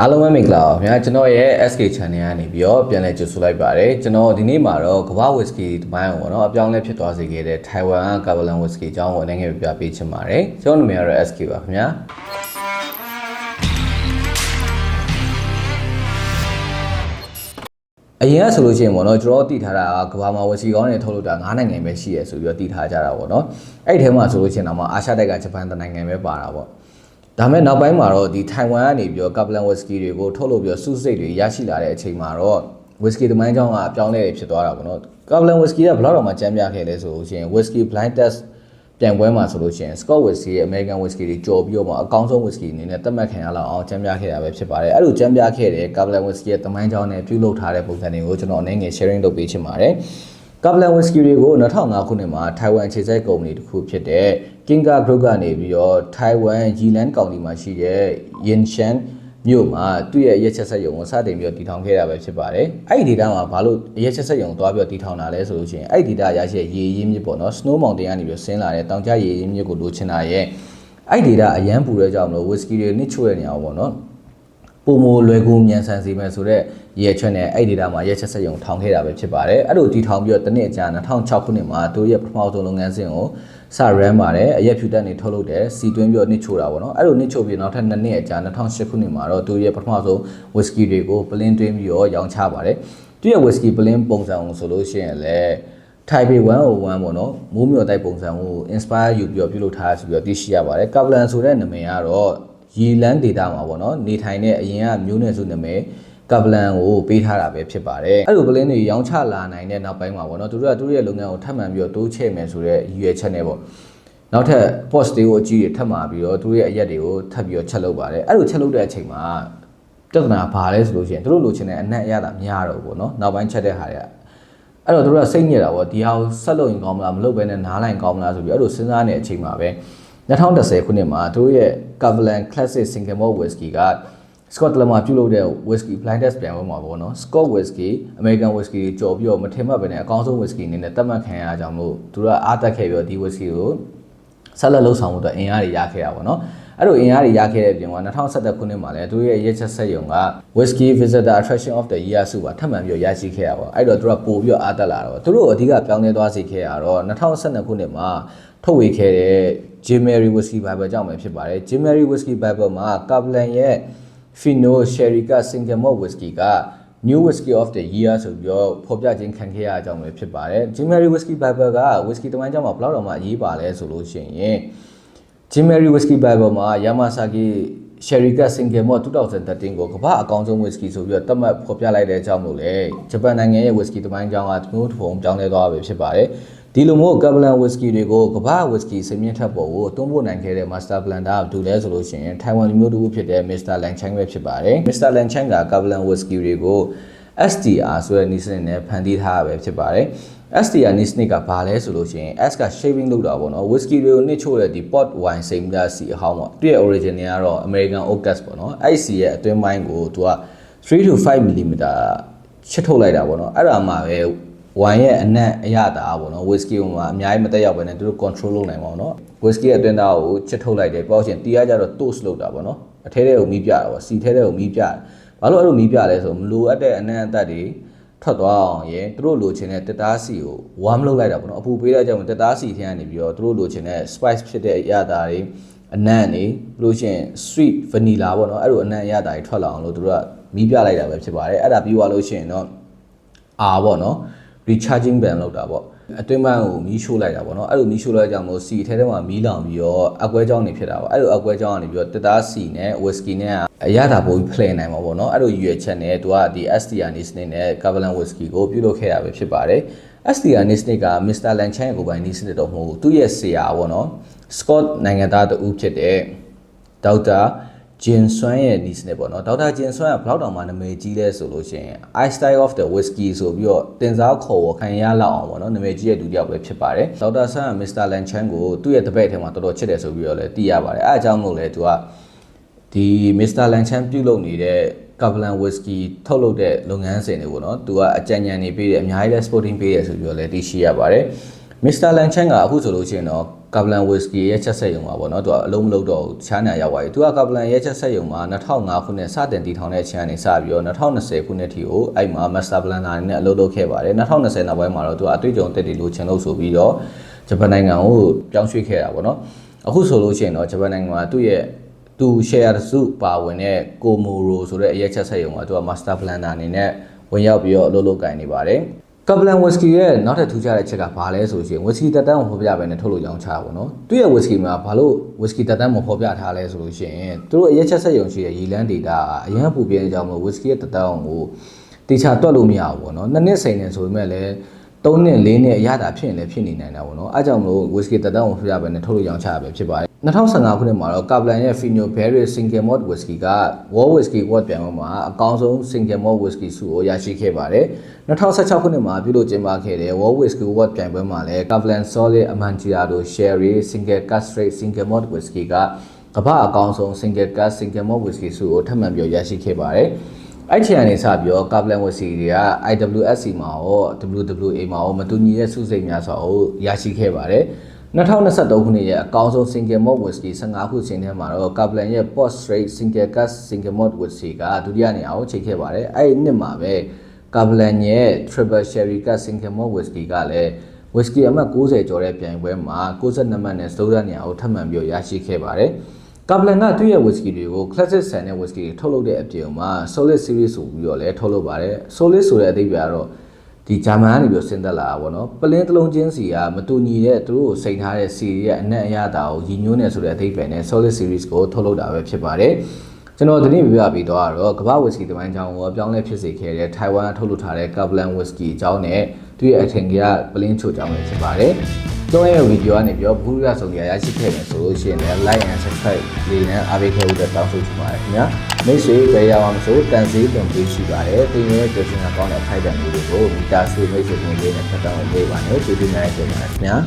အားလုံးပဲမင်္ဂလာပါခင်ဗျာကျွန်တော်ရဲ့ SK channel ကနေပြီးတော့ပြန်လည်ကြိုဆိုလိုက်ပါတယ်ကျွန်တော်ဒီနေ့မှာတော့ကမ္ဘာဝစ်စကီဒီပိုင်းကိုပေါ့နော်အပြောင်းအလဲဖြစ်သွားစေခဲ့တဲ့ Taiwan က Kavalan Whisky အကြောင်းကိုအနေငယ်ပြပြပေးချင်ပါတယ်ကျွန်တော်နာမည်ကတော့ SK ပါခင်ဗျာအရင်ကဆိုလို့ရှိရင်ပေါ့နော်ကျွန်တော်တို့တည်ထားတာကကမ္ဘာမှာဝစီကောင်းတွေထုတ်လုပ်တာ9နိုင်ငံပဲရှိရဆိုပြီးတော့တည်ထားကြတာပေါ့နော်အဲ့ဒီထဲမှာဆိုလို့ရှိရင်တော့မှအာရှတိုက်ကဂျပန်တနိုင်ငံပဲပါတာပေါ့ ဒါမဲ့နောက်ပိုင်းမှာတော့ဒီထိုင်ဝမ်ကနေပြီးတော့ကပလန်ဝစ်စကီတွေကိုထုတ်လုပ်ပြီးတော့စုစိတ်တွေရရှိလာတဲ့အချိန်မှာတော့ဝစ်စကီသမိုင်းကြောင်းကအပြောင်းလဲဖြစ်သွားတာပေါ့နော်ကပလန်ဝစ်စကီကဘယ်တော့မှကြမ်းပြခဲ့လဲဆိုလို့ရှိရင်ဝစ်စကီ blind test ပြန်ပွဲမှာဆိုလို့ရှိရင် Scott Whisky ရဲ့ American Whisky တွေကြော်ပြီးတော့မှအကောင်းဆုံး Whisky အနေနဲ့သတ်မှတ်ခံရလောက်အောင်ချမ်းပြခဲ့တာပဲဖြစ်ပါတယ်အဲ့လိုချမ်းပြခဲ့တဲ့ Kaplan Whisky ရဲ့တမိုင်းကြောင်းနဲ့ပြုလုပ်ထားတဲ့ပုံစံတွေကိုကျွန်တော်အနေငယ် sharing လုပ်ပေးချင်ပါတယ် Kaplan Whisky တွေကို2005ခုနှစ်မှာ Taiwan ခြေစိုက်ကုမ္ပဏီတစ်ခုဖြစ်တဲ့ Kinga Group ကနေပြီးတော့ Taiwan Yilan ကောင်တီမှာရှိတဲ့ Yinshan မြို့မှာသူ့ရဲ့ရက်ချက်ဆက်ယုံကိုစတင်ပြီးတော့တည်ထောင်ခဲ့တာပဲဖြစ်ပါတယ်။အဲ့ဒီ data မှာဘာလို့ရက်ချက်ဆက်ယုံသွားပြီးတော့တည်ထောင်တာလဲဆိုလို့ရှိရင်အဲ့ဒီ data ရရှိတဲ့ရေရင်းမြစ်ပေါ့နော် Snow Mountain ကနေပြီးတော့ဆင်းလာတဲ့တောင်ကျရေရင်းမြစ်ကိုလိုချင်တာရဲ့အဲ့ဒီ data အရန်ပူတဲ့ကြောင့်မလို့ whisky တွေနစ်ချို့တဲ့နေအောင်ပေါ့နော်။ ပုံမလွယ်ကူမြန်ဆန်စေမယ်ဆိုတော့ရဲချက်နဲ့အဲ့ဒီ data မှာရက်ချက်ဆက်ယုံထောင်ခဲ့တာပဲဖြစ်ပါတယ်။အဲ့လိုတည်ထောင်ပြီးတော့တစ်နှစ်အကြာ2006ခုနှစ်မှာသူရဲ့ပထမဆုံးလုပ်ငန်းစဉ်ကိုစရမ်းပါတယ်အရက်ဖြူတက်နေထုတ်လုပ်တယ်စီတွင်းပြီးတော့နစ်ချိုတာပေါ့နော်အဲ့လိုနစ်ချိုပြီးနောက်ထပ်2နှစ်အကြာ2008ခုနှစ်မှာတော့သူရဲ့ပထမဆုံးဝစ်စကီတွေကိုပလင်းတွင်းပြီးတော့ရောင်းချပါတယ်သူရဲ့ဝစ်စကီပလင်းပုံစံကိုဆိုလို့ရှိရင်လည်း Taipei 101ပေါ့နော်မိုးမြော်တိုက်ပုံစံကို inspire ယူပြီးတော့ပြုလုပ်ထားဆိုပြီးတော့သိရှိရပါတယ် Kaplan ဆိုတဲ့နာမည်ကတော့ ရေလန်း data မှာပေါ့နော်နေထိုင်တဲ့အရင်ကမျိုးနွယ်စုနာမည်ကပလန်ကိုပေးထားတာပဲဖြစ်ပါတယ်အဲ့လိုပလင်းတွေရောင်းချလာနိုင်တဲ့နောက်ပိုင်းမှာပေါ့နော်သူတို့ကသူတို့ရဲ့လုပ်ငန်းကိုထပ်မံပြီးတော့တိုးချဲ့မယ်ဆိုတဲ့ရည်ရွယ်ချက်နဲ့ပေါ့နောက်ထပ် post တွေကိုအကြီးတွေထပ်မှာပြီးတော့သူတို့ရဲ့အရက်တွေကိုထပ်ပြီးတော့ချက်လုပ်ပါတယ်အဲ့လိုချက်လုပ်တဲ့အချိန်မှာပြဿနာဘာလဲဆိုလို့ရှိရင်သူတို့လိုချင်တဲ့အနက်အရသာများတော့ပေါ့နော်နောက်ပိုင်းချက်တဲ့ဟာတွေကအဲ့တော့သူတို့ကစိတ်ညစ်တာပေါ့ဒီဟာကိုဆက်လုပ်ရင်ကောင်းမလားမလုပ်ဘဲနဲ့နားလိုက်ကောင်းမလားဆိုပြီးအဲ့လိုစဉ်းစားနေတဲ့အချိန်မှာပဲ 2010ခုနှစ်မှာသူတို့ရဲ့ Kavalan Classic Single Malt Whisky က Scotland မှာပြုလုပ်တဲ့ Whisky Blind Test ပြန်ပွဲမှာပေါ့နော် Scott Whisky American Whisky ကြော်ပြီးတော့မထင်မှတ်ပဲနဲ့အကောင်းဆုံး Whisky အနေနဲ့သတ်မှတ်ခံရကြအောင်လို့သူတို့ကအားတက်ခဲ့ပြီးတော့ဒီ Whisky ကိုဆက်လက်လှုပ်ဆောင်မှုအတွက်အင်အားတွေရခဲ့တာပေါ့နော် အဲ့လိုအင်အားတွေရခဲ့တဲ့အပြင်က2017ခုနှစ်မှာလည်းသူရဲ့ရက်ချက်ဆက်ယုံက Whisky Visitor Attraction of the Year ဆုပါထပ်မံပြီးတော့ရရှိခဲ့တာပေါ့အဲ့တော့သူကပို့ပြီးတော့အားတက်လာတော့သူတို့အဓိကပြောင်းလဲသွားစေခဲ့ရတော့2012ခုနှစ်မှာထုတ်ဝေခဲ့တဲ့ Jim Mary Whisky Bible ကြောင့်ပဲဖြစ်ပါတယ် Jim Mary Whisky Bible မှာ Kaplan ရဲ့ Fino Sherika Single Malt Whisky က New Whisky of the Year ဆိုပြီးတော့ဖော်ပြခြင်းခံခဲ့ရအကြောင်းပဲဖြစ်ပါတယ် Jim Mary Whisky Bible က Whisky တမိုင်းကြောင့်ဘယ်လောက်တော့မှအရေးပါလဲဆိုလို့ရှိရင် Jim Mary Whisky Bible မှာ Yamazaki Sherika Single Malt 2013ကိုကမ္ဘာအကောင်းဆုံး whisky ဆိုပြီးတော့သတ်မှတ်ဖော်ပြလိုက်တဲ့အကြောင်းမို့လဲဂျပန်နိုင်ငံရဲ့ whisky တမိုင်းကြောင်းကမျိုးထုံပြောင်းလဲသွားပဲဖြစ်ပါတယ်ဒီလိုမျိုး Kavalan whisky တွေကိုကမ္ဘာ whisky စမြင့်ထက်ပေါ်ကိုတွန်းပို့နိုင်ခဲ့တဲ့ Master Blender ကဒူလဲဆိုလို့ရှိရင် Taiwan လူမျိုးတူဖြစ်တဲ့ Mr. Lang Chang ပဲဖြစ်ပါတယ် Mr. Lang Chang က Kavalan whisky တွေကို STR ဆိုတဲ့နည်းစနစ်နဲ့ဖန်တီးထားတာပဲဖြစ်ပါတယ် STR နည်းစနစ်ကဘာလဲဆိုလို့ရှိရင် S က shaving လုပ်တာပေါ့နော် whisky တွေကိုနစ်ချို့တဲ့ဒီ pot wine စိမ်မြစီအဟောင်းပေါ့သူရဲ့ origin တွေကတော့ American oak cask ပေါ့နော်အဲ့စီရဲ့အတွင်းပိုင်းကိုသူက3 to 5 mm ချစ်ထုတ်လိုက်တာပေါ့နော်အဲ့ဒါမှပဲ wine ရဲ့အနက်အရသာပေါ့နော် whisky ကိုမှအများကြီးမတက်ရောက်ပဲနဲ့သူတို့ control လုပ်နိုင်ပါတော့နော် whisky ရဲ့အတွင်းသားကိုချစ်ထုတ်လိုက်တယ်ပေါ့ရှင်တီးရကြတော့ toast လုပ်တာပေါ့နော်အထဲထဲကိုမီးပြတာပေါ့စီထဲထဲကိုမီးပြတယ် ဘာလို့အဲ့လိုမီးပြလဲဆိုမလိုအပ်တဲ့အနက်အသက်တွေထွက်သွားအောင်ရယ်သူတို့လိုချင်တဲ့တက်သားစီကို warm လုပ်လိုက်တာပေါ့နော်အပူပေးလိုက်ကြအောင်တက်သားစီထဲကနေပြီးတော့သူတို့လိုချင်တဲ့ spice ဖြစ်တဲ့အရသာတွေအနံ့နေပြီးလို့ရှိရင် sweet vanilla ပေါ့နော်အဲ့လိုအနံ့အရသာတွေထွက်လာအောင်လို့သူတို့ကမီးပြလိုက်တာပဲဖြစ်ပါတယ်အဲ့ဒါပြီးသွားလို့ရှိရင်တော့အာပေါ့နော် recharging band လောက်တာပေါ့ အတွင်းပိုင်းကိုမီးရှို့လိုက်တာပေါ့နော်အဲ့လိုမီးရှို့လိုက်ကြမို့စီထဲထဲမှာမီးလောင်ပြီးတော့အကွဲကြောင်းနေဖြစ်တာပေါ့အဲ့လိုအကွဲကြောင်းကနေပြီးတော့တက်သားစီနဲ့ whisky နဲ့အရသာပိုပြီးဖလှယ်နိုင်မှာပေါ့နော်အဲ့လိုရွေချက်နဲ့သူကဒီ STR နေစနစ်နဲ့ Kavalan whisky ကိုပြုလုပ်ခဲ့တာပဲဖြစ်ပါတယ် STR နေစနစ်က Mr. Lanchan ကိုပိုင်နေစနစ်တော့မဟုတ်ဘူးသူ့ရဲ့ဆရာပေါ့နော် Scott နိုင်ငံသားတူဖြစ်တဲ့ဒေါက်တာ ဂျင်ဆွမ်းရဲ့နီးစနစ်ပေါ့နော်ဒေါက်တာဂျင်ဆွမ်းကဘလောက်တောင်မှနာမည်ကြီးလဲဆိုလို့ရှိရင် I Style of the Whiskey ဆိုပြီးတော့တင်စားခေါ်ဝခံရလောက်အောင်ပေါ့နော်နာမည်ကြီးတဲ့သူတယောက်ပဲဖြစ်ပါတယ်ဒေါက်တာဆန်းက Mr. Lan Chan ကိုသူ့ရဲ့တပည့်ထဲမှာတော်တော်ချစ်တယ်ဆိုပြီးတော့လည်းသိရပါတယ်အဲအကြောင်းလို့လည်းသူကဒီ Mr. Lan Chan ပြုလုပ်နေတဲ့ Kavalan Whisky ထုတ်လုပ်တဲ့လုပ်ငန်းစဉ်တွေပေါ့နော်သူကအကြံဉာဏ်နေပေးတယ်အများကြီးလဲ sporting ပေးတယ်ဆိုပြီးတော့လည်းသိရှိရပါတယ် မစ္စတာလန်ချန်ကအခုဆိုလို့ရှိရင်တော့ကာဗလန်ဝစ်စကီရဲ့ချက်ဆက်ရုံပါပေါ့နော်သူကအလုံးမလုံးတော့ဘူးချားနေရောက်သွားပြီသူကကာဗလန်ရဲ့ချက်ဆက်ရုံမှာ2005ခုနှစ်စတင်တည်ထောင်တဲ့အချိန်ကနေစပြီးတော့2020ခုနှစ်ထိကိုအဲ့မှာမစ္စတာဘလန်နာနဲ့အလုပ်လုပ်ခဲ့ပါတယ်2020နောက်ပိုင်းမှာတော့သူကအတွေ့အကြုံတက်တည်လို့ချင်လို့ဆိုပြီးတော့ဂျပန်နိုင်ငံကိုပြောင်းရွှေ့ခဲ့တာပေါ့နော်အခုဆိုလို့ရှိရင်တော့ဂျပန်နိုင်ငံမှာသူ့ရဲ့သူ share စုပါဝင်တဲ့ကိုမိုရိုဆိုတဲ့အရက်ချက်ဆက်ရုံကသူက master blender အနေနဲ့ဝင်ရောက်ပြီးတော့အလုပ်လုပ်ကင်နေပါတယ် ကပလန်ဝစ်စကီရဲ့နောက်ထပ်ထူးခြားတဲ့အချက်ကဘာလဲဆိုရင်ဝစ်စကီတက်တန်းကိုဖော်ပြပဲနဲ့ထုတ်လို့ရောင်းချတာပေါ့နော်သူ့ရဲ့ဝစ်စကီမှာဘာလို့ဝစ်စကီတက်တန်းမဖော်ပြထားလဲဆိုလို့ရှိရင်သူတို့အရက်ချက်ဆက်ရုံရှိတဲ့ရီလန်းဒေတာအရင်ကပူပြင်းနေကြမှာဝစ်စကီရဲ့တက်တန်းကိုတေချာတွက်လို့မရဘူးပေါ့နော်နှစ်နှစ်စိန်နေဆိုပေမဲ့လည်း3နှစ်4နှစ်အရသာဖြစ်ရင်လည်းဖြစ်နေနိုင်တာပေါ့နော်အဲကြောင့်မလို့ဝစ်စကီတက်တန်းကိုဖော်ပြပဲနဲ့ထုတ်လို့ရောင်းချတာပဲဖြစ်ပါတယ် 2015ခုနှစ်မှာတော့ကာပလန်ရဲ့ Fino Berry Single Malt Whisky က World Whisky Award ပြိုင်ပွဲမှာအကောင်းဆုံး Single Malt Whisky ဆုကိုရရှိခဲ့ပါတယ်2016ခုနှစ်မှာပြုလုပ်ကျင်းပခဲ့တဲ့ World Whisky Award ပြိုင်ပွဲမှာလည်း Kavlan Solid Amontillado Sherry Single Cask Straight Single Malt Whisky ကကမ္ဘာအကောင်းဆုံး Single Cask Single Malt Whisky ဆုကိုထပ်မံပြီးရရှိခဲ့ပါတယ်အဲ့ချင်ကနေစပြီးတော့ Kavlan Whisky တွေက IWSC မှာရော WWA မှာရောမတူညီတဲ့စုစိတ်များစွာကိုရရှိခဲ့ပါတယ် 2023ခုနှစ်ရဲ့အကောင်းဆုံး single malt whisky 15ခုရှင်ထဲမှာတော့ Kaplan ရဲ့ Port Straight single cask single malt whisky ကဒုတိယနေရာကိုချိန်ခဲ့ပါတယ်။အဲ့ဒီနှစ်မှာပဲ Kaplan ရဲ့ Triple Sherry cask single malt whisky ကလည်း whisky အမှတ်60ကျော်တဲ့ပြိုင်ပွဲမှာ62မှတ်နဲ့စတုဒ္ဒနေရာကိုထပ်မံပြီးရရှိခဲ့ပါတယ်။ Kaplan ကသူ့ရဲ့ whisky တွေကို classic ဆန်တဲ့ whisky တွေထုတ်လုပ်တဲ့အပြင်မှာ solid series ဆိုပြီးတော့လည်းထုတ်လုပ်ပါတယ်။ solid ဆိုတဲ့အဓိပ္ပာယ်ကတော့ ဒီဂျာမန်ကနေပြီးဆင်းသက်လာတာပေါ့နော်ပလင်းတစ်လုံးချင်းစီကမတူညီတဲ့သူတို့ကိုစိန်ထားတဲ့စီရဲ့အနက်အရသာကိုရည်ညွှန်းနေဆိုတဲ့အဓိပ္ပာယ်နဲ့ solid series ကိုထုတ်လုပ်တာပဲဖြစ်ပါတယ်ကျွန်တော်ဒီနေ့ပြပြပြီးတော့ကတော့ကမ္ဘာဝစ်စကီတမိုင်းချောင်းကိုအပြောင်းလဲဖြစ်စေခဲ့တဲ့ထိုင်ဝမ်ကထုတ်လုပ်ထားတဲ့ Kaplan Whisky အကြောင်းနဲ့သူရဲ့အထင်ကြီးကပလင်းချိုအကြောင်းပဲဖြစ်ပါတယ်။ ကျွန်တော်ရဲ့ဗီဒီယိုကနေပြီးတော့ဘူးရဆုံးကြရရှိခဲ့မယ်ဆိုလို့ရှိရင်လည်း like and subscribe လေးနဲ့အားပေးခဲ့ဖို့တောင်းဆိုချင်ပါတယ်ခင်ဗျာ။မိတ်ဆွေကြရအောင်ဆိုတန်စီးသွန်ပေးရှိပါတယ်။တင်ရဲ့ကြိုရှင်ကကောင်းတဲ့ဖိုက်တံမျိုးတွေကိုမီတာဆွေမိတ်ဆွေတွေလေးနဲ့ဖတ်တောင်းပေးပါနဲ့ကျေးဇူးများတင်ပါတယ်ခင်ဗျာ။